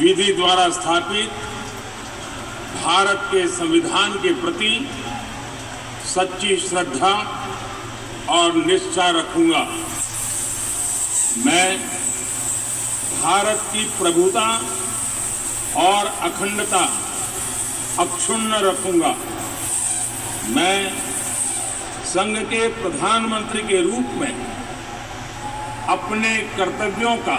विधि द्वारा स्थापित भारत के संविधान के प्रति सच्ची श्रद्धा और निष्ठा रखूँगा। मैं भारत की प्रभुता और अखंडता अक्षुण्ण रखूँगा। मैं संघ के प्रधानमंत्री के रूप में अपने कर्तव्यों का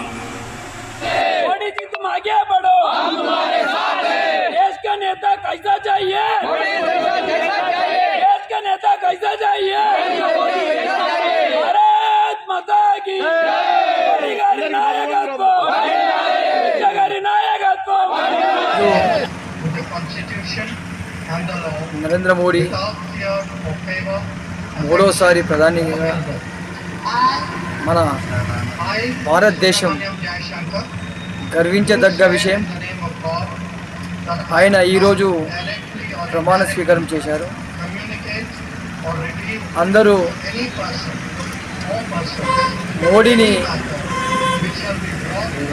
तुम आगे बढ़ो हम तुम्हारे साथ हैं देश का नेता कैसा चाहिए देश का नेता कैसा चाहिए भारत माता की मोदी గారి నాయకత్వం అమిత్ గారి నాయకత్వం with the constitution and the law Narendra Modi without fear or favor. మూడోసారి ప్రధానిగా మన I, భారతదేశం Subrahmanyam Jaishankar, గర్వించదగ్గ విషయం. ఆయన ఈరోజు ప్రమాణ స్వీకారం చేశారు. అందరూ మోడీని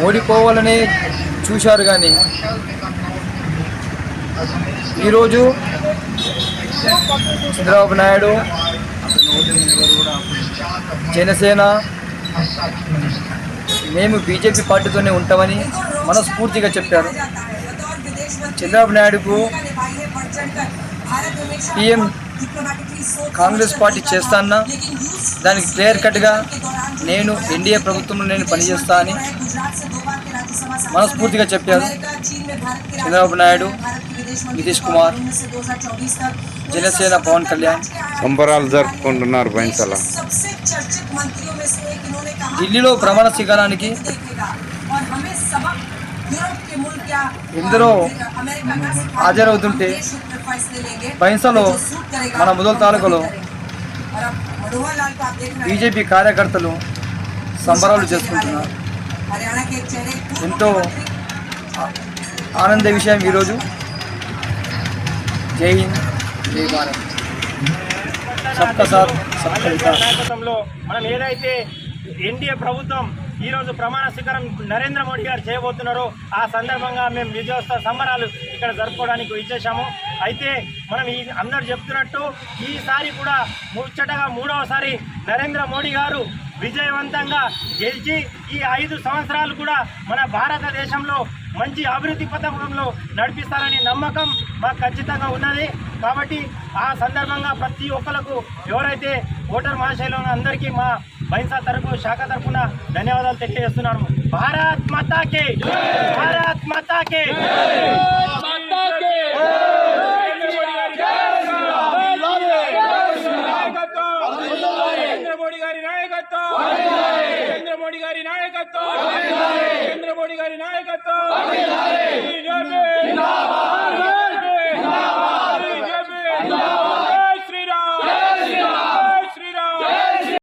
ఓడిపోవాలని చూశారు కానీ ఈరోజు చంద్రబాబు నాయుడు జనసేన మేము బీజేపీ పార్టీతోనే ఉంటామని మనస్ఫూర్తిగా చెప్పారు. చంద్రబాబు నాయుడుకు పిఎం కాంగ్రెస్ పార్టీ చేస్తాన్నా దానికి క్లియర్ కట్గా నేను ఎన్డీఏ ప్రభుత్వంలో నేను పనిచేస్తా అని మనస్ఫూర్తిగా చెప్పారు. చంద్రబాబు నాయుడు నితీష్ కుమార్ జనసేన పవన్ కళ్యాణ్. సంబరాలు జరుపుకుంటున్నారు బైన్సల ఢిల్లీలో ప్రమాణ స్వీకారానికి ఎందరో హాజరవుతుంటే బైన్సలో మన ముదల్ తాలూకాలో బీజేపీ కార్యకర్తలు సంబరాలు చేసుకుంటున్నారు. ఎంతో ఆనంద విషయం ఈరోజు. జై హింద్. జై భారత్. సబ్కా సాత్ సబ్కా వికాస్. మనం ఏదైతే ఎన్డీఏ ప్రభుత్వం ఈరోజు ప్రమాణ స్వీకారం నరేంద్ర మోడీ గారు చేయబోతున్నారు. ఆ సందర్భంగా మేము విజయోత్సవ సంబరాలు ఇక్కడ జరుపుకోవడానికి ఇచ్చేసాము అయితే మనం ఈ అందరు చెప్తున్నట్టు ఈసారి కూడా ముచ్చటగా మూడవసారి నరేంద్ర మోడీ గారు విజయవంతంగా గెలిచి ఈ ఐదు సంవత్సరాలు కూడా మన భారతదేశంలో మంచి అభివృద్ధి పథకంలో నడిపిస్తారనే నమ్మకం మాకు ఖచ్చితంగా ఉన్నది. కాబట్టి ఆ సందర్భంగా ప్రతి ఒక్కరికి ఎవరైతే ఓటర్ మహాశైలో అందరికీ మా బైన్సా తరపు శాఖ తరపున ధన్యవాదాలు తెలియజేస్తున్నాను. భారత్ మాతాకి! భారత్ మాతాకి! నరేంద్ర మోడీ గారి నాయకత్వం! నరేంద్ర మోడీ గారి నాయకత్వం!